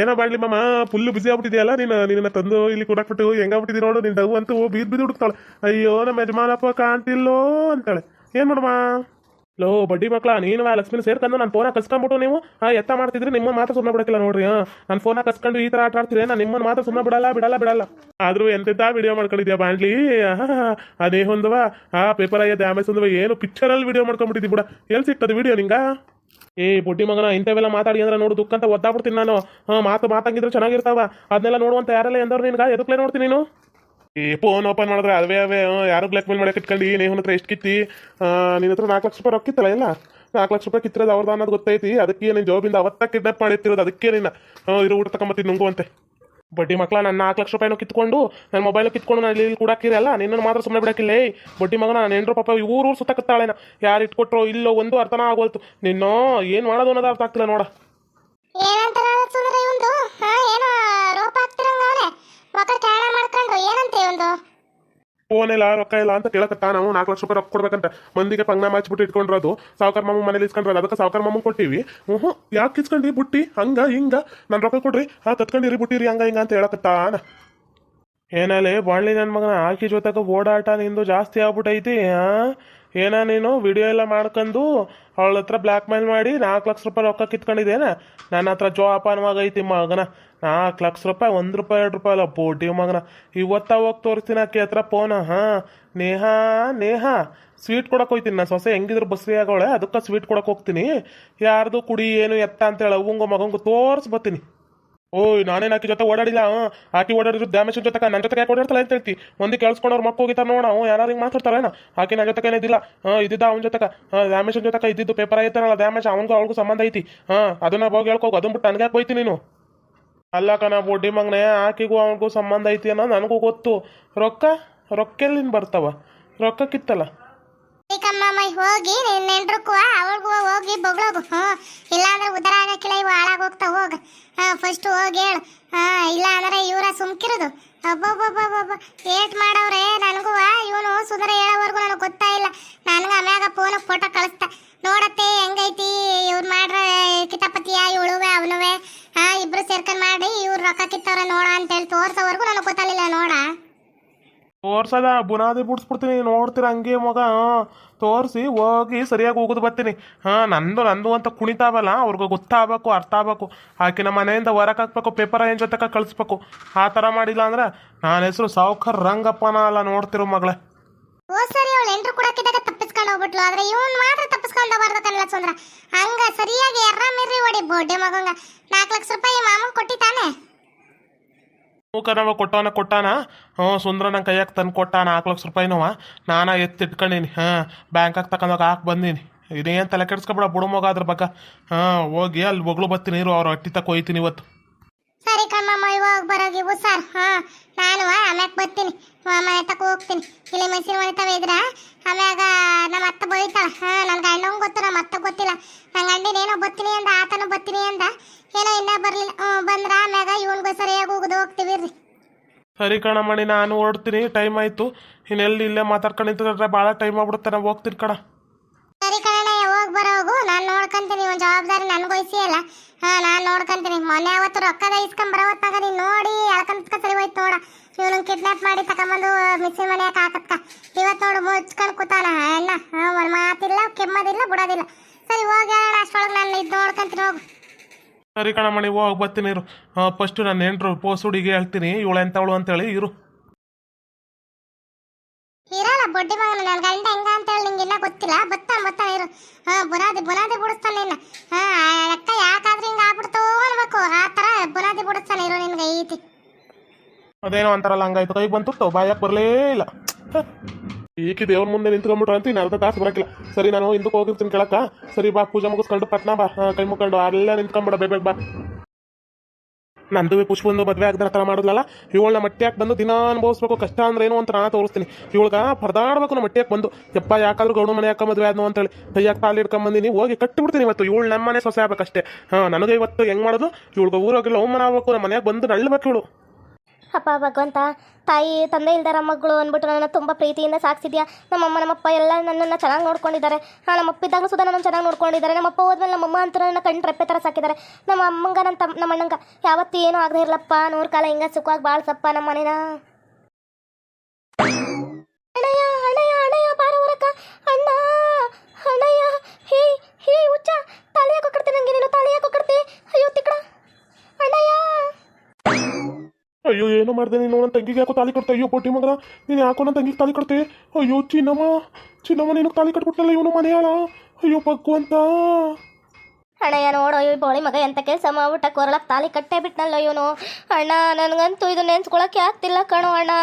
ಏನೋ ಮಾಡ್ಲಿ ಮಾಮ ಫುಲ್ ಬಿಸಿ ಆಗ್ಬಿಟ್ಟಿದೆಯಲ್ಲ, ನೀನು, ನಿನ್ನ ತಂದು ಇಲ್ಲಿ ಕೂಡಾಕ್ಬಿಟ್ಟು ಹೆಂಗಾಗ್ಬಿಟ್ಟಿದಿ ನೋಡು ನಿನ್ನ ಡವ್ ಅಂತೂ ಬೀದ್ ಬೀದ್ ಹುಡುಕ್ತಾಳೆ. ಅಯ್ಯೋ, ನಮ್ಮ ಯಜಮಾನಪ್ಪ ಕಾಣ್ತಿಲ್ಲೋ ಅಂತಾಳೆ. ಏನ್ ಮಾಡಮ್ಮ ಲೋ, ಬಡ್ಡಿ ಮಕ್ಳ, ನೀನು ಆ ಲಕ್ಷ್ಮಿನ ಸೇರ್ಕೊಂಡು ನಾನು ಫೋನ ಕಸ್ಕೊಂಡ್ಬಿಟ್ಟು ನೀವು, ಆ, ಎತ್ತ ಮಾಡ್ತಿದ್ರೆ ನಿಮ್ಮ ಮಾತ್ರ ಸುಮ್ಮನೆ ಬಿಡಕ್ಕಿಲ್ಲ ನೋಡ್ರಿ ನಾನು ಫೋನ ಕಸ್ಕೊಂಡು ಈ ತರ ಆಟ ಆಡ್ತೀರಿ ನಾನು ನಿಮ್ಮನ್ನ ಮಾತ್ರ ಸುಮ್ಮನೆ ಬಿಡಲ್ಲ ಬಿಡಲ್ಲ ಬಿಡಲ್ಲ. ಆದ್ರೂ ವಿಡಿಯೋ ಮಾಡ್ಕೊಂಡಿದ್ಯಾ ಬಾಂಡ್ಲಿ? ಅದೇ ಹೊಂದವ. ಆ ಪೇಪರ್ ಆಯ್ಯದ ಆಮೇಲೆ ಹೊಂದವ ಏನು ಪಿಕ್ಚರಲ್ಲಿ ವಿಡಿಯೋ ಮಾಡ್ಕೊಂಡ್ಬಿಟ್ಟಿದ್ದಿ ಬಿಡ. ಎಲ್ಲಿ ಸಿಗ್ತದೆ ವಿಡಿಯೋ ನಿಂಗ? ಏ, ಬುಡ್ಡಿ ಮಗನ, ಇಂಥವೆಲ್ಲ ಮಾತಾಡಿ ಅಂದ್ರೆ ನೋಡು, ದುಃಖ ಅಂತ ಒದ್ದಾಬಿಡ್ತೀನಿ ನಾನು. ಹಾ, ಮಾತು ಮಾತಾಗಿದ್ರೆ ಚೆನ್ನಾಗಿರ್ತಾವ. ಅದನ್ನೆಲ್ಲ ನೋಡುವಂತ ಯಾರೆಲ್ಲ ಎಂದವ್ರು ನಿನ್ಗ? ಎದಕ್ಲೆ ನೋಡ್ತೀನಿ ನೀನು? ಈ ಫೋನ್ ಓಪನ್ ಮಾಡಿದ್ರೆ ಅದೇ ಅವೇ ಯಾರು ಬ್ಲ್ಯಾಕ್ ಮೇಲ್ ಮಾಡಕ್ಕೆ ಇಟ್ಕೊಂಡು ಹತ್ರ ಎಷ್ಟು ಕಿತ್ತಿ ನಿನ್ನ ಹತ್ರ ನಾಲ್ಕು ಲಕ್ಷ ರೂಪಾಯಿ ರೊಕ್ಕಿತ್ತಲ್ಲ ಇಲ್ಲ ನಾಲ್ಕು ಲಕ್ಷ ರೂಪಾಯಿ ಕಿತ್ತಿರೋದು ಅವ್ರದ್ದು ಅನ್ನೋದು ಗೊತ್ತೈತಿ, ಅದಕ್ಕೆ ನೀನು ಜಾಬಿಂದ ಅವತ್ತ ಕಿಡ್ನಾಪ್ ಮಾಡಿರ್ತಿರೋದು ಅದಕ್ಕೆ ನಿನ್ನ ಇರು ಊಟ ತಗೊಂಬತ್ತೀನಿ ನುಂಗುವಂತೆ. ಬಡ್ಡಿ ಮಕ್ಕಳ ನನ್ನ ನಾಲ್ಕು ಲಕ್ಷ ರೂಪಾಯಿನೂ ಕಿತ್ಕೊಂಡು ನನ್ನ ಮೊಬೈಲ್ ಕಿತ್ಕೊಂಡು ನಾನು ಇಲ್ಲಿ ಕೂಡಾಕಿರಲ್ಲ ನಿನ್ನನ್ನು ಮಾತ್ರ ಸುಮ್ಮನೆ ಬಿಡಕ್ಕಿಲ್ಲ ಏ ಬಡ್ಡಿ ಮಗನ, ನಾನು ಎಂಟ್ರು ಪಾಪ ಊರು ಊರು ಸುತ್ತಕತ್ತಾಳೆನ ಯಾರು ಇಟ್ಕೊಟ್ರೋ ಇಲ್ಲೋ ಒಂದು ಅರ್ಥನ ಆಗೋಲ್ತು. ನಿನ್ನೋ, ಏನು ಮಾಡೋದು ಅನ್ನೋದು ಅರ್ಥ ಆಗ್ತಿಲ್ಲ ನೋಡ. ಏನಂತ ಸುಂದರ ಇವಂದು ಹಾ ಏನೋ ರೋಪ ಆಗ್ತಿರಂಗ ಅವನೆ ಮಕ್ಕಳ ಕಾರಣ ಮಾಡ್ಕೊಂಡ್ರು ಒಂದು. ಫೋನ್ ಇಲ್ಲ, ರೊಕ್ಕ ಇಲ್ಲ ಅಂತ ಕೇಳಕತ್ತ ನಾವು ನಾಲ್ಕು ಲಕ್ಷ ರೂಪಾಯಿ ರೊಕ್ಕ ಕೊಡ್ಬೇಕಂತ. ಮಂದಿಗೆ ಪಂಗ್ನ ಮಾಚ್ಬಿಟ್ಟು ಇಟ್ಕೊಂಡಿರೋದು. ಸಾವುಕಾರ ಮಾಮ ಮನೇಲಿ ಇಸ್ಕೊಂಡ್ರಲ್ಲ ಅದಕ್ಕೆ ಸಾವುಕಾರ ಕೊಟ್ಟಿವಿ. ಹ್ಞೂ ಯಾಕೆ ಇಸ್ಕೊಂಡ್ರಿ ಬುಟ್ಟಿ? ಹಂಗ, ಹಿಂಗ. ನಾನು ರೊಕ್ಕ ಕೊಡ್ರಿ. ಹಾ ಕತ್ಕೊಂಡಿರಿ ಬುಟ್ಟಿರಿ, ಹಂಗ, ಹಿಂಗ ಅಂತ ಹೇಳಕತ್ತಾನ. ಏನಲ್ಲಿ ಬಾಳ್ಲಿ ನನ್ನ ಮಗನ ಆಕಿ ಜೊತೆಗೆ ಓಡಾಟ ನಿಂದು ಜಾಸ್ತಿ ಆಗ್ಬಿಟ್ಟೈತಿ ಹಾ? ಏನ ನೀನು ವಿಡಿಯೋ ಎಲ್ಲ ಮಾಡ್ಕೊಂಡು ಅವಳ ಹತ್ರ ಬ್ಲ್ಯಾಕ್ ಮೇಲ್ ಮಾಡಿ ನಾಲ್ಕು ಲಕ್ಷ ರೂಪಾಯಿ ರೊಕ್ಕ ಕಿತ್ಕೊಂಡಿದ್ದೇನ ನನ್ನ ಹತ್ರ ಜೋಪಾನವಾಗೈತಿ ಮಗನ. ನಾಲ್ಕು ಲಕ್ಷ ರೂಪಾಯಿ, ಒಂದು ರೂಪಾಯಿ, ಎರಡು ರೂಪಾಯಿ ಅಲ್ಲ, ಬೋಟಿ ಮಗನ. ಇವತ್ತ ಹೋಗಿ ತೋರಿಸ್ತೀನಿ ಅಕ್ಕಿ ಹತ್ರ ಫೋನ ಹಾ, ನೇಹಾ ನೇಹಾ ಸ್ವೀಟ್ ಕೊಡಕ್ಕೆ ಹೋಗ್ತೀನಿ ನಾನು ಸೊಸೆ. ಹೆಂಗಿದ್ರು ಬಸ್ರಿ ಆಗೋಳೆ ಅದಕ್ಕೆ ಸ್ವೀಟ್ ಕೊಡಕ್ಕೆ ಹೋಗ್ತೀನಿ. ಯಾರ್ದು ಕುಡಿ, ಏನು ಎತ್ತ ಅಂತೇಳಿ ಅವಂಗೋ ಮಗಂಗು ತೋರಿಸ್ಬತ್ತೀನಿ ಓಯ್, ನಾನೇನು ಆಕಿ ಜೊತೆ ಓಡಾಡಿಲ್ಲ ಆಕಿ ಓಡಾಡಿದ್ರು ಡ್ಯಾಮೇಜ್ ಜೊತೆ ನನ್ನ ಜೊತೆ ಯಾಕೆ ಓಡಾಡ್ತಲ್ಲ ಅಂತ ಹೇಳ್ತಿ. ಮಂದಿ ಅವ್ರ ಮಕ್ಕ ಹೋಗಿತಾರ ನೋಡ ಅವ್ನು ಯಾರು ಹಿಂಗೆ ಮಾತಾಡ್ತಾರೇನ ಆಕಿ ನನ್ನ ಜೊತೆ ಇದ್ದಿಲ್ಲ. ಇದ್ದಿದ್ದ ಅವ್ನ ಜೊತೆ ಡ್ಯಾಮೇಜ್ ಜೊತೆಕ ಇದ್ದಿದ್ದು ಪೇಪರ್ ಐತನಲ್ಲ ಡ್ಯಾಮೇಜ್ ಅವ್ನಿಗೂ ಅವ್ಳಿಗೂ ಸಂಬಂಧ ಐತಿ. ಹಾಂ ಅದನ್ನ ಹೋಗಿ ಹೇಳ್ಕೋ ಅದನ್ನ ಬಿಟ್ಟು ನನಗೆ ಯಾಕೆ ನೀನು? ಅಲ್ಲ ಕಣ ಬೊಡ್ಡಿ ಮಗನೇ, ಆಕಿಗೂ ಅವನಿಗೂ ಸಂಬಂಧ ಐತಿ ಅನ್ನೋ ನನಗೂ ಗೊತ್ತು. ರೊಕ್ಕ ರೊಕ್ಕ ಎಲ್ಲಿಂದ ಬರ್ತಾವ? ರೊಕ್ಕ ಕಿತ್ತಲ್ಲ? ಕಮ್ಮಮ್ಮ ಹೋಗಿ ನಿನ್ನ ನೆಂಟ್ರಕ್ಕೂ ಅವಳಿಗೂ ಹೋಗಿ ಬೊಗಳೋಗು. ಹ್ಞೂ ಇಲ್ಲಾಂದ್ರೆ ಉದರ ಆಗಕ್ಕಿಲ್ಲ ಇವು ಹಾಳಾಗಿ ಹೋಗ್ತಾ ಹೋಗ. ಹಾಂ ಫಸ್ಟ್ ಹೋಗಿ ಹೇಳು. ಹಾಂ ಇಲ್ಲ ಅಂದ್ರೆ ಇವರ ಸುಮ್ಕಿರೋದು. ಅಬ್ಬಬ್ಬಬ್ಬಬ್ಬ ಏಟ್ ಮಾಡವ್ರೆ ತೋರ್ಸದ ಬುನಾದಿ ಬಿಡಿಸ್ಬಿಡ್ತೀನಿ, ನೋಡ್ತೀರ ಹಂಗೆ ಮಗ. ತೋರಿಸಿ ಹೋಗಿ ಸರಿಯಾಗಿ ಹೋಗೋದು ಬರ್ತೀನಿ. ಹಾಂ, ನಂದು ನಂದು ಅಂತ ಕುಣಿತಾವಲ್ಲ, ಅವ್ರಿಗೆ ಗೊತ್ತಾಗಬೇಕು, ಅರ್ಥ ಆಗಬೇಕು. ಆಕೆ ನಮ್ಮ ಮನೆಯಿಂದ ಹೊರಗೆ ಹಾಕ್ಬೇಕು, ಪೇಪರ್ ಏನು ಜೊತೆಗೆ ಕಳಿಸ್ಬೇಕು. ಆ ಥರ ಮಾಡಿಲ್ಲ ಅಂದ್ರೆ ನನ್ನ ಹೆಸರು ಸಾವುಕರ್ ರಂಗಪ್ಪನ ಅಲ್ಲ, ನೋಡ್ತಿರೋ ಮಗಳೇ. ಓ, ಸರಿ, ಅವಳು ಎಂಟ್ರು ಕೊಡಕ್ಕಿದ್ದಾಗ ತಪ್ಪಿಸ್ಕೊಂಡು ಹೋಗ್ಬಿಟ್ಲು. ಆದ್ರೆ ಇವನ್ ಮಾತ್ರ ತಪ್ಪಿಸ್ಕೊಂಡು ಹೋಗ್ಬಾರ್ದು ಕನ್ನಡ ಹಂಗ ಸರಿಯಾಗಿ ಎರ್ರ ಮಿರ್ರಿ ಹೊಡಿ ಬೋಡೆ ಮಗಂಗ. ನಾಲ್ಕು ಲಕ್ಷ ರೂಪಾಯಿ ಮೂಕನವ ಕೊಟ್ಟವನ ಕೊಟ್ಟಾನ? ಹ್ಞೂ ಸುಂದ್ರ ನನ್ನ ಕೈಯಾಗ ತಂದು ಕೊಟ್ಟಾನ ನಾಲ್ಕು ಲಕ್ಷ ರೂಪಾಯಿನವ. ನಾನ ಎತ್ತಿಟ್ಕೊಂಡೀನಿ. ಹಾಂ, ಬ್ಯಾಂಕಾಗ ತಗೊಂಡೋಗಿ ಹಾಕಿ ಬಂದೀನಿ. ಇದೇನು ತಲೆ ಕೆಡಿಸ್ಕೊಬೇಡ, ಬುಡ ಮಗ ಅದ್ರ ಬಗ್ಗೆ. ಹಾಂ, ಹೋಗಿ ಅಲ್ಲಿ ಬಗ್ಳು ಬತ್ತೀನಿ ಇರು, ಅವ್ರ ಹಟ್ಟಿ ತಕ ಹೋಯ್ತೀನಿ ಇವತ್ತು. ಸರಿ ಕಣ್ಣಮ್ಮ, ಇವಾಗ ಬರೋಗಿವು ಸರ್. ಹಾಂ, ನಾನು ಆಮ್ಯಾಗ ಬರ್ತೀನಿ ಮನೆ ತಕ ಹೋಗ್ತೀನಿ. ಇಲ್ಲಿ ಮೈಸೂರು ಮನೆ ಇದ್ರ? ಆಮ್ಯಾಗ ನಮ್ಮ ಅತ್ತ ಬೈತಾಳ. ಹಾಂ ನನ್ನ ಗಂಡಂಗ್ ಗೊತ್ತು ನಮ್ಮ ಅತ್ತ ಗೊತ್ತಿಲ್ಲ. ನನ್ನ ಗಂಡಿನ ಏನೋ ಬರ್ತೀನಿ ಅಂದ, ಆತನು ಬರ್ತೀನಿ ಅಂದ. ಏನೋ ಇನ್ನ ಬರಲಿಲ್ಲ. ಬಂದ್ರ ಆಮ್ಯಾಗ ಇವನ್ಗೂ ಸರಿಯಾಗಿ ಹೋಗುದು ಹೋಗ್ತೀವಿ ರೀ. ಸರಿ ಕಣಮ್ಮಣಿ ನಾನು ಹೊರಡ್ತೀನಿ. ಟೈಮ್ ಆಯಿತು. ಇನ್ನೆಲ್ಲಿ ಇಲ್ಲೇ ಮಾತಾಡ್ಕೊಂಡು ನಿಂತ್ಕೊಂಡ್ರೆ ಭಾಳ ಟೈಮ್ ಆಗ್ಬಿಡುತ್ತೆ. ನಾವು ಹೋಗ್ತೀನಿ ಕಣ. ಸರಿ ಕಣ ಹೋಗಿ ಬರೋಗು ನಾನು ನೋಡ್ಕೊಂತೀನಿ ಒಂದು ಜವಾಬ್ದಾರಿ ನನಗೂ ಅಲ್ಲ. ಹಾ ನಾನು ನೋಡ್ಕಂತೀನಿ. ಮೊನ್ನೆ ಅವತ್ತು ರೊಕ್ಕದ ಇಸ್ಕೊಂಡ್ ಬರೋತ್ತಾಗ ನೀನು ನೋಡಿ ಎಳ್ಕೊಂತ ಸರಿ ಹೋಯ್ತು ನೋಡ. ಇವನು ಕಿಡ್ನಾಪ್ ಮಾಡಿ ತಗೊಂಬಂದು ಮಿಸ್ಸಿನ ಮನೆಯಾಕ ಹಾಕತ್ಕ. ಇವತ್ತು ನೋಡು ಮುಚ್ಕೊಂಡು ಕೂತಾನ. ಅಣ್ಣ ಹಾ ಒಂದು ಮಾತಿಲ್ಲ ಕೆಮ್ಮದಿಲ್ಲ ಬಿಡೋದಿಲ್ಲ. ಸರಿ ಹೋಗಿ ಅಣ್ಣ ಅಷ್ಟೊಳಗೆ ನಾನು ಇದು ನೋಡ್ಕೊಂತೀನಿ ಹೋಗು. ಸರಿ ಕಣಮ್ಮಣಿ ಹೋಗಿ ಬರ್ತೀನಿ ಇರು. ಫಸ್ಟ್ ನಾನು ಎಂಟ್ರು ಪೋಸ್ ಹುಡುಗಿ ಹೇಳ್ತೀನಿ ಇವಳು ಎಂಥವಳು ಅಂತೇಳಿ ಇರು. ಇರಲ್ಲ ಬೊಡ್ಡಿ ಮಗನ ನನ್ನ ಗಂಡ ಹೆಂಗ ಅಂತ ಹೇಳಿ ನಿಂಗೆಲ್ಲ ಗೊತ್ತಿಲ್ಲ. ಬತ್ತಾನ ಬತ್ತಾನ ಇರು. ಹಾ ಬುನಾದಿ ಬುನಾದಿ ಬಿಡಿಸ್ತಾನೆ ನಿನ್ನ. ಹಾ ಅಕ್ಕ ಯಾಕಾದ್ರೆ ಹಿಂಗ ಆಗ್ಬಿಡ್ತೋ ಅನ್ಬೇಕು. ಆ ತರ ಬುನಾದಿ ಬಿಡಿಸ್ತಾನೆ ಇರು ನಿನ್ಗೆ ಐತಿ ಅದೇನೋ ಅಂತಾರಲ್ಲ ಹಂಗಾಯ್ತು ಕೈ ಬಂತು ಬಾಯಕ್ಕೆ ಬರಲೇ ಇಲ್ಲ. ಈಕಿ ದೇವ್ರ ಮುಂದೆ ನಿಂತ್ಕೊಂಡ್ಬಿಟ್ರು ಅಂತ ಇನ್ನು ಅರ್ಧ ತಾಸು ಬರಕಿಲ್ಲ ಸರಿ ನಾನು ಹಿಂದಕ್ಕೆ ಹೋಗಿರ್ತೀನಿ ಕೇಳಕ್ಕ. ಸರಿ ಬಾ ಪೂಜೆ ಮುಗಿಸ್ಕೊಂಡು ಪಟ್ನಾ ಬಾ. ಹಾ, ಕೈ ಮುಕ್ಕೊಂಡು ಅಲ್ಲೇ ನಿಂತ್ಕೊಂಡ್ಬಿಡ ಬೇಗ ಬಾ. ನಂದು ಪುಷ್ಪಂದು ಮದುವೆ ಆಗದ ಥರ ಮಾಡಿದ್ಲಲ್ಲ ಇವಳನ್ನ ಮಟ್ಟಿಯಾಗಿ ಬಂದು ದಿನ ಅನುಭವಿಸ್ಬೇಕು ಕಷ್ಟ ಅಂದ್ರೆ ಏನು ಅಂತ ನಾನು ತೋರಿಸ್ತೀನಿ. ಇವಳ್ಗ ಪರದಾಡ್ಬೇಕು ನಮ್ಮ ಮಟ್ಟಿಯಾಗಿ ಬಂದು. ಯಪ್ಪ ಯಾಕಾದ್ರೂ ಗೌಡ ಮನೆ ಹಾಕ ಮದುವೆ ಆದ್ನು ಅಂತೇಳಿ ಕೈಯಾಗ ತಾಲಿ ಬಂದಿನಿ ಹೋಗಿ ಕಟ್ಟಿಬಿಡ್ತೀನಿ ಇವತ್ತು. ಇವಳು ನಮ್ಮ ಮನೆ ಸೊಸೆ ಆಗ್ಬೇಕಷ್ಟೇ. ಹಾಂ ನನಗೆ ಇವತ್ತು ಹೆಂಗ್ ಮಾಡೋದು? ಇವಳಿಗೆ ಊರಾಗೆಲ್ಲ ಮನೆ ಆಗ್ಬೇಕು ನಮ್ಮ ಮನೆಯಾಗ ಬಂದು ನಳ್ಳಬೇಕು ಇವಳು. ಅಪ್ಪ ಭಗವಂತ, ತಾಯಿ, ತಂದೆ ಇಲ್ದಾರ ಮಗಳು ಅಂದ್ಬಿಟ್ಟು ನನ್ನ ತುಂಬ ಪ್ರೀತಿಯಿಂದ ಸಾಕ್ಸಿದ್ಯಾ? ನಮ್ಮಮ್ಮ, ನಮ್ಮಪ್ಪ ಎಲ್ಲ ನನ್ನನ್ನು ಚೆನ್ನಾಗಿ ನೋಡ್ಕೊಂಡಿದ್ದಾರೆ. ಹಾಂ, ನಮ್ಮಪ್ಪ ಇದ್ದಾಗಲೂ ಸುಧಾ ನನ್ನ ಚೆನ್ನಾಗಿ ನೋಡ್ಕೊಂಡಿದ್ದಾರೆ. ನಮ್ಮಪ್ಪ ಹೋದ್ಮೇಲೆ ನಮ್ಮಮ್ಮ ಅಂತ ನನ್ನ ಕಣ್ಣು ರೆಪ್ಪೆ ಥರ ಸಾಕಿದ್ದಾರೆ. ನಮ್ಮ ಅಮ್ಮಂಗ ನನ್ನ ತಮ್ಮ ನಮ್ಮ ಅಣ್ಣಂಗ ಯಾವತ್ತೂ ಏನೂ ಆಗದೆ ಇರಲಪ್ಪ. ನೂರು ಕಾಲ ಹಿಂಗೆ ಸುಖವಾಗಿ ಬಾಳ್ಸಪ್ಪ ನಮ್ಮ ಮನೇನ. ಮಾಡಿದೆ ನೀನು ನನ್ನ ತಂಗಿಗೆ ಯಾಕೋ ತಾಲಿ ಕಟ್ತಾ ಅಯ್ಯೋ ಪೊಟ್ಟಿ ಮಗನ ನೀನು ಯಾಕೋ ನನ್ನ ತಂಗಿಗೆ ತಾಲಿ ಕಟ್ತೆ ಅಯ್ಯೋ ಚಿನ್ನಮ್ಮ ಚಿನ್ನಮ್ಮ ನೀನು ತಾಲಿ ಕಟ್ಬಿಟ್ಟಲ್ಲ ಇವನು ಮನೆಯಾಳ? ಅಯ್ಯೋ ಭಗವಂತ. ಅಣ್ಣಯ್ಯ ನೋಡು ಅಯ್ಯೋ ಬೋಳಿ ಮಗ ಎಂತ ಕೆಲಸ ಮಾಡ್ಬಿಟ್ಟ ಕೊರಳಕ್ಕೆ ತಾಲಿ ಕಟ್ಟೇ ಬಿಟ್ನಲ್ಲ ಇವನು? ಅಣ್ಣ ನನಗಂತೂ ಇದು ನೆನ್ಸ್ಕೊಳಕ್ಕೆ ಆಗ್ತಿಲ್ಲ ಕಣೋ ಅಣ್ಣ.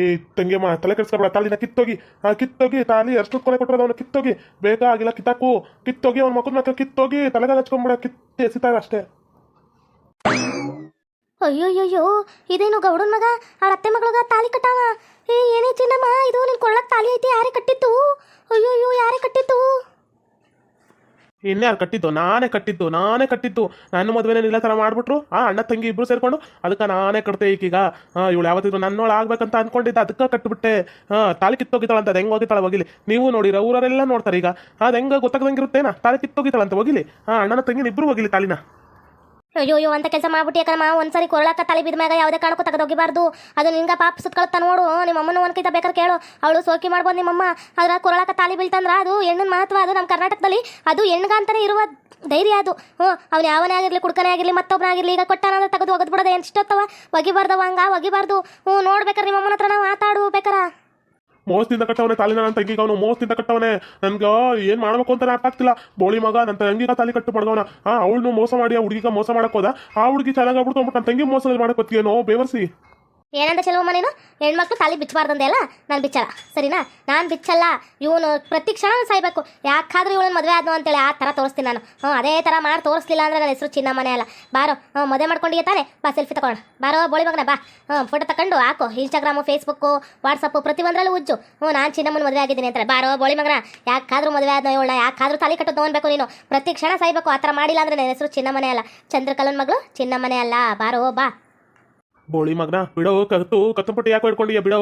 ಏ ತಂಗಿಯಮ್ಮ ತಲೆ ಕೆಡಿಸ್ಕೊಬೇಡ ತಾಲಿನ ಕಿತ್ತೋಗಿ. ಆ ಕಿತ್ತೋಗಿ ತಾಲಿ ಎಷ್ಟು ಕೊನೆ ಕೊಟ್ಟರೆ ಅವನು ಕಿತ್ತೋಗಿ. ಬೇಗ ಆಗಿಲ್ಲ ಕಿತ್ತಾಕು. ಕಿತ್ತೋಗಿ ಅವ್ನ ಮಕ್ಕಳ ಮಕ್ಕಳು ಕಿತ್ತೋಗಿ ತಲೆಗೆ ಹಚ್ಕೊಂಬಿಡ ಕಿತ್ತೆ ಸಿತಾರ ಅಷ್ಟೇ. ಅಯ್ಯೋಯ್ಯೋ ಇದೇನು ಗೌಡನ್ ಮಗ? ಅವ್ರ ಅತ್ತೆ ಮಗಳಗ ತಾಲಿ ಕಟ್ಟಾವ? ಏ, ಏನೇ ಚಿನ್ನಮ್ಮ, ಇದು ನಿನ್ ಕೊಳ್ಳಕ್ ತಾಲಿ ಐತಿ, ಯಾರೇ ಕಟ್ಟಿತ್ತು ಅಯ್ಯೋಯ್ಯೋ, ಯಾರೇ ಕಟ್ಟಿತ್ತು ಇನ್ಯಾರು ಕಟ್ಟಿದ್ದು? ನಾನೇ ಕಟ್ಟಿದ್ದು ನಾನೇ ಕಟ್ಟಿದ್ದು. ನನ್ನ ಮದುವೆನೇ ಇಲ್ಲ ಥರ ಮಾಡ್ಬಿಟ್ರು? ಆ ಅಣ್ಣ ತಂಗಿ ಇಬ್ರು ಸೇರ್ಕೊಂಡು ಅದಕ್ಕೆ ನಾನೇ ಕಟ್ತೆ ಈಗೀಗ. ಇವಳು ಯಾವತ್ತಿದ್ರು ನನ್ನೋಳು ಆಗ್ಬೇಕಂತ ಅನ್ಕೊಂಡಿದ್ದ, ಅದಕ್ಕೆ ಕಟ್ಟಿಬಿಟ್ಟೆ ಹಾಂ ತಾಲಿ ಕಿತ್ತೋಗಿತಾಳಂತ ಅಂತ ಹೆಂಗೆ ಹೋಗಿತಾಳೆ ಹೋಗಿಲಿ. ನೀವು ನೋಡಿರ ಊರವರೆಲ್ಲ ನೋಡ್ತಾರೆ ಈಗ. ಅದು ಹೆಂಗೆ ತಾಲಿ ಕಿತ್ತೋಗಿತಾಳಂತ ಹೋಗಿಲಿ. ಹಾಂ ಅಣ್ಣನ ತಂಗಿನ ಇಬ್ರು ಹೋಗಿಲಿ ತಾಲಿನ. ಅಯ್ಯೋ ಅಯ್ಯೋ, ಅಂತ ಕೆಲಸ ಮಾಡ್ಬಿಟ್ಟು ಯಾಕಮ್ಮ ಒಂದ್ಸರಿ ಕೊರಳಕ್ಕ ತಲೆ ಬಿದ್ದ ಮ್ಯಾಗ ಯಾವುದೇ ಕಾರಣಕ್ಕೂ ತೆಗೆದೋಗಿಬಾರ್ದು. ಅದು ನಿಂಗೆ ಪಾಪ ಸುತ್ಕೊಳ್ತಾ ನೋಡು. ನಿಮ್ಮಮ್ಮನ ಒಂದ್ ಕೈತ ಬೇಕಾದ್ರೆ ಕೇಳು. ಅವಳು ಸೋಕಿ ಮಾಡ್ಬೋದು ನಿಮ್ಮಮ್ಮ. ಅದ್ರ ಕೊರಳಕ್ಕ ತಾಲಿ ಬೀಳ್ತಂದ್ರೆ ಅದು ಹೆಣ್ಣಿನ ಮಹತ್ವ ಅದು ನಮ್ಮ ಕರ್ನಾಟಕದಲ್ಲಿ. ಅದು ಹೆಣ್ಗಂತಾನೆ ಇರುವ ಧೈರ್ಯ ಅದು. ಹ್ಞೂ, ಅವ್ನು ಯಾವನೇ ಆಗಿರಲಿ, ಕುಡ್ಕನೇ ಆಗಿರಲಿ ಮತ್ತೊಬ್ಬನಾಗಿರ್ಲಿ ಈಗ ಕೊಟ್ಟಾನ ತೆಗೆದು ಒಗದ್ಬಿಡೋದು. ಬಿಡೋದು ಎಷ್ಟಿತ್ತವ ಒಗಿಬಾರ್ದವ ಹಂಗ? ಒಗಿಬಾರ್ದು. ಹ್ಞೂ, ನೋಡ್ಬೇಕಾರೆ ನಿಮ್ಮಮ್ಮನ ಹತ್ರ ನಾವು ಮಾತಾಡು ಬೇಕಾರ? ಮೋಸದಿಂದ ಕಟ್ಟವನೆ ತಾಲಿನ ನನ್ನ ತಂಗಿಗೆ ಅವನು? ಮೋಸದಿಂದ ಕಟ್ಟವನೆ. ನನ್ಗೆ ಏನು ಮಾಡ್ಬೇಕು ಅಂತ ಅರ್ಥ ಆಗ್ತಿಲ್ಲ. ಬೋಳಿ ಮಗ ನನ್ನ ತಂಗಿಗ ತಾಲಿ ಕಟ್ಟು ಪಡ್ದವನ? ಆ ಅವಳನ್ನು ಮೋಸ ಮಾಡಿ, ಆ ಹುಡುಗಿಗ ಮೋಸ ಮಾಡಕ್ ಆ ಹುಡುಗಿ ಚೆನ್ನಾಗಿ ಆಗ್ಬಿಡ್ತು ಅಂದ್ಬಿಟ್ಟು ನನ್ನ ತಂಗಿ ಮೋಸ ಮಾಡಕ್ ಗೊತ್ತಿಯೇನೋ ಬೇವರ್ಸಿ. ಏನಂತ ಚೆಲುವಮ್ಮ ನೀನು? ಹೆಣ್ಮಕ್ಳು ತಾಲಿ ಬಿಚ್ಚಬಾರ್ದಂದೆ ಅಲ್ಲ? ನಾನು ಬಿಚ್ಚಲ್ಲ. ಸರಿನಾ? ನಾನು ಬಿಚ್ಚಲ್ಲ. ಇವನು ಪ್ರತಿ ಕ್ಷಣ ಸಾಯ್ಬೇಕು. ಯಾಕಾದ್ರೂ ಇವಳನ್ನ ಮದುವೆ ಆದ್ನು ಅಂತೇಳಿ ಆ ಥರ ತೋರಿಸ್ತೀನಿ ನಾನು. ಹ್ಞೂ ಅದೇ ಥರ ಮಾಡಿ ತೋರಿಸ್ಲಿಲ್ಲ ಅಂದ್ರೆ ನನ್ನ ಹೆಸರು ಚಿನ್ನ ಮನೆ ಅಲ್ಲ. ಬಾರೋ. ಹ್ಞೂ ಮದುವೆ ಮಾಡ್ಕೊಂಡಿಗೆ ತಾನೆ? ಬಾ, ಸೆಲ್ಫಿ ತಗೊಂಡು ಬಾರೋ, ಬೋಳಿ ಮಗನ, ಬಾ. ಹ್ಞೂ ಫೋಟೋ ತಗೊಂಡು ಹಾಕು. ಇನ್ಸ್ಟಾಗ್ರಾಮು ಫೇಸ್ಬುಕ್ಕು ವಾಟ್ಸಪ್ಪು ಪ್ರತಿಯೊಂದರಲ್ಲೂ ಉಜ್ಜು. ಹ್ಞೂ ನಾನು ಚಿನ್ನಮ್ಮನ ಮದುವೆ ಆಗಿದ್ದೀನಿ ಅಂತಾರೆ ಬಾರೋ, ಬೋಳಿ ಮಗನ. ಯಾಕಾದ್ರೂ ಮದುವೆ ಆದ್ನೋ ಇವಳನ್ನ, ಯಾಕಾದ್ರೂ ತಾಲಿ ಕಟ್ಟೋದು ತೊಗೊಳ್ಬೇಕು ನೀನು. ಪ್ರತಿ ಕ್ಷಣ ಸಾಯ್ಬೇಕು. ಆ ಥರ ಮಾಡಿಲ್ಲ ಅಂದ್ರೆ ನನ್ನ ಹೆಸರು ಚಿನ್ನ ಮನೆ ಅಲ್ಲ. ಚಂದ್ರಕಲನ್ ಮಗಳು ಚಿನ್ನ ಮನೆ ಅಲ್ಲ. ಬಾರೋ, ಬಾ. ಬೋಳಿ ಮಗನ, ಬಿಡೋ, ಕತ್ತು, ಕತ್ತಂಪಟ್ಟಿ ಯಾಕೆ ಹಿಡ್ಕೊಂಡಿಯ ಬಿಡೋ.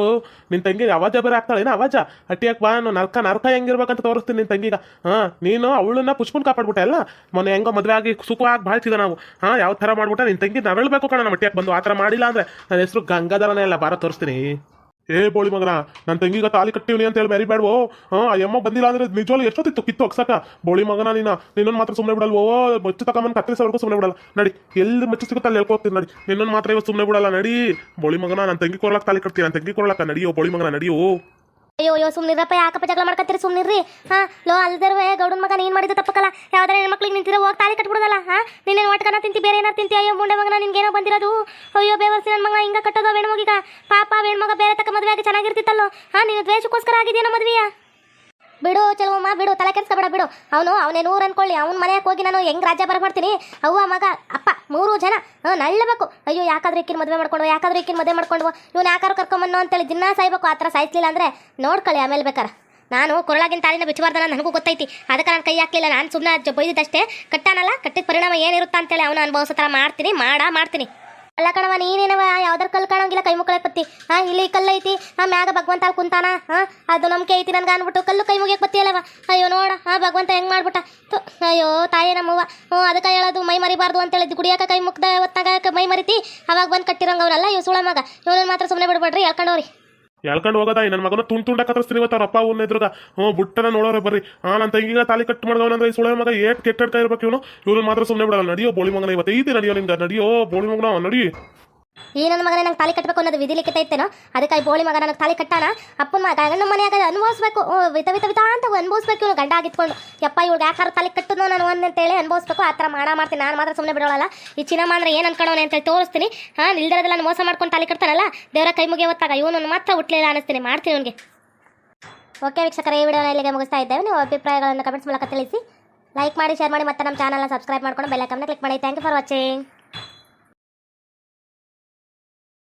ನಿನ್ನ ತಂಗಿ ಅವಾಜ ಬೇರೆ ಆಗ್ತಾಳೇನ ಅವಾಜ? ಅಟ್ಟಿಯಾಕ್ ಬಾ ನಾನು ನರ್ಕ ನರ್ಕ ಹೆಂಗಿರ್ಬೇಕಂತ ತೋರಿಸ್ತೀನಿ ನಿನ್ನ ತಂಗಿಗ. ಹಾಂ, ನೀನು ಅವಳನ್ನ ಪುಷ್ಪನ್ ಕಾಪಾಡ್ಬಿಟ್ಟೆ, ಅಲ್ಲ? ಮೊನ್ನೆ ಹೆಂಗೋ ಮದುವೆ ಆಗಿ ಸುಖವಾಗಿ ಬಾಳ್ತಿದ್ದ ನಾವು. ಹಾಂ, ಯಾವ ಥರ ಮಾಡ್ಬಿಟ್ಟ? ನಿನ್ನ ತಂಗಿ ನರಳ್ಬೇಕು ಕಣ, ನಮ್ಮ ಅಟ್ಟಿಯಾಕ್ ಬಂದು ಆ ಥರ ಮಾಡಿಲ್ಲ ಅಂದ್ರೆ. ನನ್ನ ಹೆಸರು ಗಂಗಾಧರನೇ ಅಲ್ಲ, ಬಾರ ತೋರಿಸ್ತೀನಿ. ಏ ಬೋಳಿ ಮಗನ ನನ್ನ ತಂಗಿಗ ತಾಲಿ ಕಟ್ಟಿವ್ನಿ ಅಂತ ಹೇಳಿ ಮೆರಿಬೇಡ್ವೋ ಹಾಂ, ಆ ಯಮ್ಮ ಬಂದಿಲ್ಲ ಅಂದ್ರೆ ನಿಜವಾಗ್ಲೂ ಎಷ್ಟೊತ್ತಿತ್ತು ಕಿತ್ತು ಒಗ್ಸಕ ಬೋಳಿ ಮಗನ ನೀನ, ನಿನ್ನನ್ನು ಮಾತ್ರ ಸುಮ್ಮನೆ ಬಿಡಲ್ವೋ? ಮಚ್ಚು ತಗೊಂಬಂದು ಕತ್ತರಿಸೋವರೆಗೂ ಸುಮ್ಮನೆ ಬಿಡಲ್ಲ. ನಡಿ ಎಲ್ಲಿ ಮಚ್ಚು ಸಿಗುತ್ತೆ ಅಲ್ಲಿ ಹೇಳ್ಕೊತೀನಿ ನಡಿ. ನಿನ್ನನ್ನು ಮಾತ್ರ ಇವತ್ತು ಸುಮ್ಮನೆ ಬಿಡಲ್ಲ, ನಡಿ. ಬೋಳಿ ಮಗನ ನನ್ನ ತಂಗಿ ಕೊರ್ಲಕ್ಕೆ ತಾಲಿ ಕಟ್ತೀನಿ ನನ್ನ ತಂಗಿ ನಡಿ ನಡಿಯೋ, ಬೋಳಿ ಮಗನ ನಡಿಯೋ. ಅಯ್ಯೋ ಅಯ್ಯೋ, ಸುಮ್ನಿರಪ್ಪ, ಯಾಕಪ್ಪ ಜಗಳ ಮಾಡ್ಕತ್ತೀರಿ? ಸುಮ್ನಿರ್ರಿ. ಹಾ, ಲೋ, ಅಲ್ದಿರುವೆ, ಗೌಡನ್ ಮಗ ನೀನ್ ಮಾಡಿದ್ರೆ ತಪ್ಪಕಲ್ಲ? ಯಾವ್ದಾರ ಹೆಣ್ಮಕ್ಳಿಗೆ ನಿಂತಿರೋ ಹೋಗಿ ತಾಳಿ ಕಟ್ಬಿಡೋದಲ್ಲ, ಹಾ? ನಿನ್ನೆ ಒಟ್ಕನ ತಿಂತಿ, ಬೇರೆ ಏನಾರು ತಿಂತಿ? ಅಯ್ಯೋ, ಮುಂಡೆ ಮಗನ, ನಿನ್ಗೇನೋ ಬಂದಿರೋದು? ಅಯ್ಯೋ, ಬೇವರ್ಸಿ ನನ್ನ ಮಗ ಹಿಂಗ ಕಟ್ಟೋದು ಹೆಣ್ಮಗಿಗ ಪಾಪ ಹೆಣ್ಮಗ ಬೇರೆ ತಕ್ಕ ಮದುವೆ ಆಗಿ ಚೆನ್ನಾಗಿರ್ತಿತ್ತಲ್ಲೋ? ಹಾ, ನೀನು ದ್ವೇಷಕ್ಕೋಸ್ಕರ ಆಗಿದೆಯೋ ಮದುವೆಯ? ಬಿಡು ಚಲವಮ್ಮ ಬಿಡು, ತಲೆ ಕೆಡ್ಸ್ಕೊಬೇಡ, ಬಿಡು. ಅವನು ಅವನೇ ನೂರು ಅನ್ಕೊಳ್ಳಿ, ಅವ್ನ ಮನೆಗೆ ಹೋಗಿ ನಾನು ಹೆಂಗ್ ರಾಜ್ಯ ಬರ್ಮಾಡ್ತೀನಿ ಅವ್ವ ಮಗ, ಅಪ್ಪ, ಮೂರು ಜನ ನಳ್ಳಬೇಕು. ಅಯ್ಯೋ, ಯಾಕಾದ್ರೂ ಇಕ್ಕಿನ ಮದುವೆ ಮಾಡ್ಕೊಂಡು ಯಾಕಾದ್ರೂ ಇಕ್ಕಿನ ಮದುವೆ ಮಾಡ್ಕೊಂಡು ಇವ್ನು ಯಾಕಾರು ಕರ್ಕೊಂಬನ್ನು ಅಂತೇಳಿ ದಿನ ಸಾಯ್ಬೇಕು, ಆ ಥರ ಸಾಯಿಸ್ಲಿಲ್ಲ ಅಂದ್ರೆ ನೋಡ್ಕೊಳ್ಳಿ ಆಮೇಲೆ ಬೇಕಾರ. ನಾನು ಕೊರಳಾಗಿನ ತಾಳಿನ ಬಿಚ್ಚಬಾರ್ದನ ನನಗೂ ಗೊತ್ತೈತಿ. ಅದಕ್ಕೆ ನಾನು ಕೈ ಹಾಕಿಲ್ಲ ನಾನು ಸುಮ್ಮನೆ ಬೈದಿದ್ದಷ್ಟೇ. ಕಟ್ಟಾನಲ್ಲ, ಕಟ್ಟಿದ ಪರಿಣಾಮ ಏನಿರುತ್ತಾ ಅಂತೇಳಿ ಅವನು ಅನುಭವಿಸೋ ಥರ ಮಾಡ್ತೀನಿ, ಮಾಡ, ಮಾಡ್ತೀನಿ. ಅಲ್ಲ ಕಣವ ನೀನೇನವ ಯಾವ್ದಾರು ಕಲ್ಲು ಕಾಣಂಗಿಲ್ಲ, ಕೈ ಮುಕ್ಕಳೆ ಪತ್ತಿ. ಹಾ ಇಲ್ಲಿ ಕಲ್ಲು ಐತಿ. ಆ, ಮ್ಯಾಗ ಭಗವಂತ ಅಲ್ಲಿ ಕುಂತಾನ. ಹಾ ಅದು ನಂಬಿಕೆ ಐತಿ ನನ್ಗೆ ಅನ್ಬಿಟ್ಟು ಕಲ್ಲು ಕೈ ಮುಗಿಯಕ್ಕೆ ಬತ್ತಿಯಲ್ಲವ ಅಯ್ಯೋ, ನೋಡ. ಆ, ಭಗವಂತ ಹೆಂಗ್ ಮಾಡ್ಬಿಟ್ಟ. ಅಯ್ಯೋ, ತಾಯಿ ನಮ್ಮವ್ವ. ಹ್ಞೂ, ಅದಕ್ಕೆ ಹೇಳೋದು, ಮೈ ಮರಿಬಾರ್ದು ಅಂತ ಹೇಳಿದ್ದು. ಗುಡಿಯಾಕ ಕೈ ಮುಗ್ದ ಹೊತ್ತಾಗ ಮೈ ಮರಿತಿ, ಅವಾಗ ಬಂದು ಕಟ್ಟಿರಂಗ ಅವ್ರಲ್ಲ ಇವ್ ಸುಳ ಮಗ. ಇವನನ್ನ ಮಾತ್ರ ಸುಮ್ಮನೆ ಬಿಡ್ಬೇಡ್ರಿ, ಹೇಳ್ಕೊಂಡವ್ರಿ. ಎಳ್ಕೊಂಡು ಹೋಗೋದ ನನ್ನ ಮಗನ ತುಂಡ್ ತುಂಡ ಕತ್ತರಿಸ್ತೀನಿ ಇವತ್ತು ಅಪ್ಪ ಅವ್ನ ಎದುರುಗ. ಹ್ಞೂ, ಬುಟ್ಟನ ನೋಡೋರೆ ಬರ್ರಿ. ಹಾ ನನ್ನ ತಂಗಿಗ ತಾಲಿ ಕಟ್ಟು ಮಾಡ್ದವನಂದ್ರೆ ಸುಳೆ ಮಗ ಏಟ್ ಕೆಟ್ಟ ಇರ್ಬೇಕು ಇವನು. ಇವನು ಮಾತ್ರ ಸುಮ್ಮನೆ ಬಿಡಲ್ಲ. ನಡಿಯೋ ಬೋಳಿ ಮಗನ ಇವತ್ತು. ಐತಿ ನಡಿಯೋ ನಿಮ್ದು ನಡಿಯೋ ಬೋಳಿ ಮಗನ, ನಡಿ. ಈ ನನ್ನ ಮಗನೇ ನಂಗೆ ತಾಲಿ ಕಟ್ಟಬೇಕು ಅನ್ನೋದು ವಿಧಿ ಲಿಖಿತ ಇತ್ತೇನೋ? ಅದಕ್ಕೆ ಈ ಬೋಳಿ ಮಗ ನನಗೆ ತಾಲಿ ಕಟ್ಟಾನ? ಅಪ್ಪನ ಮಗ ನಮ್ಮ ಮನೆಯಾಗ ಅನುಭವಿಸ್ಬೇಕು. ವಿಧ ವಿಧ ವಿಧ ಅಂತ ಅನುಭವಿಸ್ಬೇಕು ಇವನು ಗಂಡ ಆಗಿತ್ಕೊಂಡು ಯಪ್ಪ ಇವ್ಳು ಯಾಕಾರ ತಾಲಿ ಕಟ್ಟದು ನಾನು ಒಂದ್ ಅಂತೇಳಿ ಅನುಭವಿಸ್ಬೇಕು. ಆ ಥರ ಮಾಡ ಮಾಡ್ತೀನಿ. ನಾನು ಮಾತ್ರ ಸುಮ್ಮನೆ ಬಿಡೋಲ್ಲ ಈ ಚಿನ್ನಮ್ಮ ಅಂದ್ರೆ ಏನು ಅನ್ಕೊಳೋನೆ ಅಂತೇಳಿ ತೋರಿಸ್ತೀನಿ. ಹಾಂ ನಿಲ್ದಿರೋದೆಲ್ಲ ಮೋಸ ಮಾಡ್ಕೊಂಡು ತಾಲಿ ಕಟ್ತಾನಲ್ಲ, ದೇವರ ಕೈ ಮುಗಿ ಹೊತ್ತಾಗ ಇವನು ಮಾತ್ರ ಹುಟ್ಲಿಲ್ಲ ಅನಿಸ್ತೀನಿ ಮಾಡ್ತೀನಿ ಅವನಿಗೆ. ಓಕೆ ವೀಕ್ಷಕರೇ, ಈ ವಿಡಿಯೋನ ಇಲ್ಲಿಗೆ ಮುಗಿಸ್ತಾ ಇದ್ದೇವೆ. ನೀವು ಅಭಿಪ್ರಾಯಗಳನ್ನು ಕಮೆಂಟ್ಸ್ ಮೂಲಕ ತಿಳಿಸಿ. ಲೈಕ್ ಮಾಡಿ, ಶೇರ್ ಮಾಡಿ ಮತ್ತೆ ನಮ್ಮ ಚಾನಲ್ನ ಸಬ್ಸ್ಕ್ರೈಬ್ ಮಾಡ್ಕೊಂಡು ಬೆಲ್ಲೈಕನ್ನ ಕ್ಲಿಕ್ ಮಾಡಿ. Thank you for watching